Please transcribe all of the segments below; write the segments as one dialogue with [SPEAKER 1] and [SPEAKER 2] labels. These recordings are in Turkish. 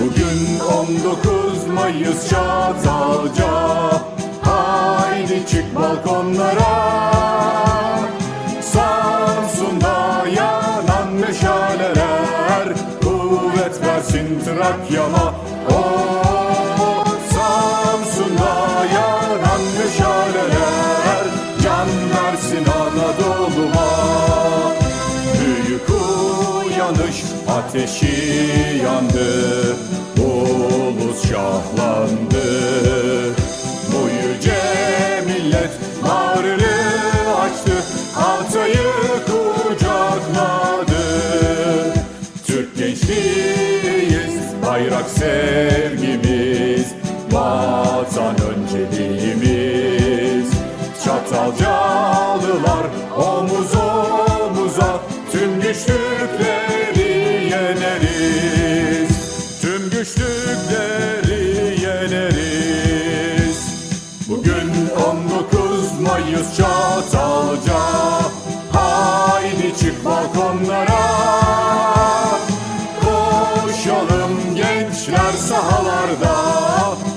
[SPEAKER 1] Bugün 19 Mayıs çık balkonlara Samsun'da yanan meşaleler. Kuvvet versin Trakya'ma. Oh, Samsun'da yanan meşaleler. Can versin Anadolu'ma. Büyük uyanış ateşi yandı. Ulus şahlandı bayrak sevgimiz Vatan önceliğimiz. Çatalcalılar omuz omuza Tüm güçlükleri yeneriz. Tüm güçlükleri yeneriz. Bugün 19 Mayıs Çatalca. Haydi çık balkonlara gençler sahalarda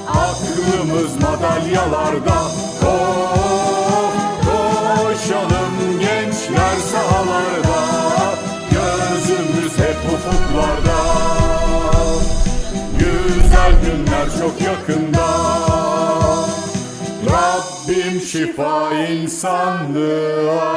[SPEAKER 1] Aklımız madalyalarda. Ko- Koşalım gençler sahalarda Gözümüz hep ufuklarda. Güzel günler çok yakında. Rabbim şifa insanlığa